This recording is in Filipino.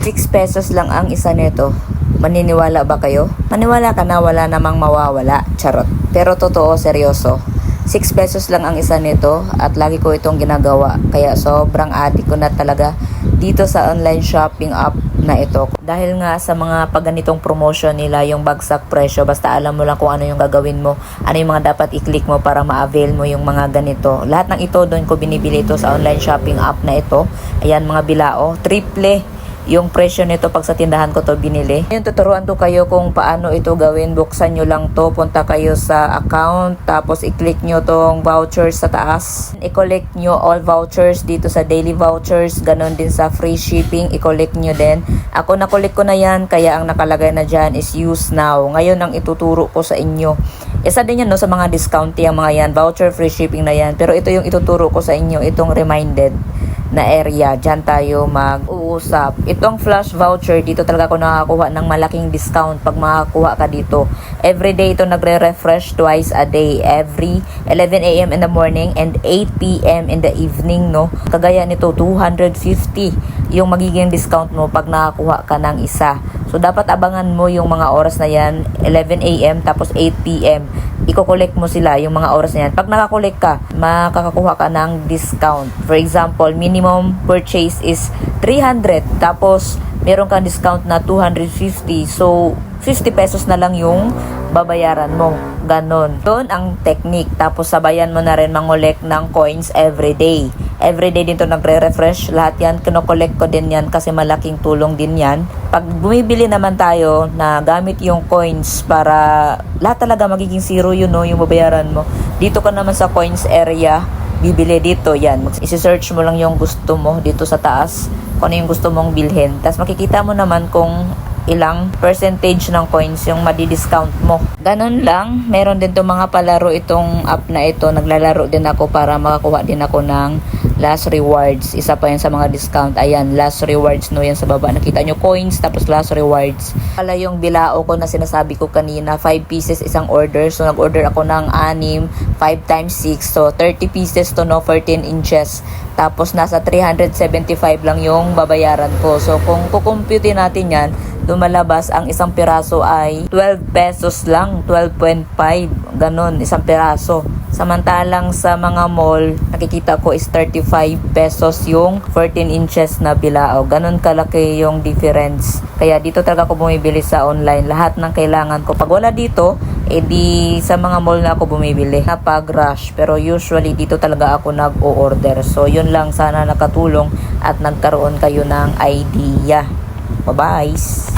6 pesos lang ang isa nito. Maniniwala ba kayo? Maniwala ka na wala namang mawawala. Charot. Pero totoo, seryoso. 6 pesos lang ang isa nito at lagi ko itong ginagawa. Kaya sobrang adik ko na talaga dito sa online shopping app na ito. Dahil nga sa mga pagganitong promotion nila, yung bagsak presyo, basta alam mo lang kung ano yung gagawin mo, ano yung mga dapat i-click mo para ma-avail mo yung mga ganito. Lahat ng ito doon ko binibili ito sa online shopping app na ito. Ayan mga bilao, triple yung presyo nito pag sa tindahan ko to binili. Ngayon tuturuan ko kayo kung paano ito gawin. Buksan nyo lang to, punta kayo sa account, tapos i-click nyo tong vouchers sa taas. I-collect nyo all vouchers dito sa daily vouchers, ganon din sa free shipping, i-collect nyo din. Ako na-collect ko na yan, kaya ang nakalagay na dyan is use now. Ngayon ang ituturo ko sa inyo. Isa din yan no, sa mga discount yung mga yan, voucher free shipping na yan. Pero ito yung ituturo ko sa inyo, itong reminded na area. Diyan tayo mag-uusap. Itong flash voucher, dito talaga ako nakakakuha ng malaking discount pag makakuha ka dito. Every day ito nagre-refresh twice a day. Every 11 a.m. in the morning and 8 p.m. in the evening, no? Kagaya nito, 250 yung magiging discount mo pag nakakuha ka ng isa. So, dapat abangan mo yung mga oras na yan, 11 a.m. tapos 8 p.m. Iko-collect mo sila yung mga oras na yan. Pag nakakolect ka, makakakuha ka ng discount. For example, minimum purchase is 300. Tapos, meron kang discount na 250. So, 50 pesos na lang yung babayaran mo. Ganon. Doon ang technique. Tapos, sabayan mo na rin mangolek ng coins every day. Every day din to nagre-refresh. Lahat yan, kinokollect ko din yan kasi malaking tulong din yan. Pag bumibili naman tayo na gamit yung coins para lahat talaga magiging zero yun, no, yung babayaran mo. Dito ka naman sa coins area, bibili dito, yan. Isi-search mo lang yung gusto mo dito sa taas, kung ano yung gusto mong bilhin. Tapos makikita mo naman kung ilang percentage ng coins yung madi-discount mo. Ganun lang, meron din to mga palaro itong app na ito. Naglalaro din ako para makakuha din ako ng last rewards. Isa pa yan sa mga discount. Ayan, last rewards no yan sa baba. Nakita nyo coins tapos last rewards. Pala yung bilao ko na sinasabi ko kanina, 5 pieces isang order. So nag-order ako ng 6, 5 times 6. So 30 pieces to no, 14 inches. Tapos nasa 375 lang yung babayaran ko. So kung kukumpute natin yan, lumalabas ang isang piraso ay 12 pesos lang, 12.5, ganon, isang piraso. Samantalang sa mga mall, nakikita ko is 35 pesos yung 14 inches na bilao. Ganon kalaki yung difference. Kaya dito talaga ako bumibili sa online. Lahat ng kailangan ko. Pag wala dito, edi sa mga mall na ako bumibili. Napag rush. Pero usually dito talaga ako nag-o-order. So yun lang sana nakatulong at nagkaroon kayo ng idea. Bye-bye!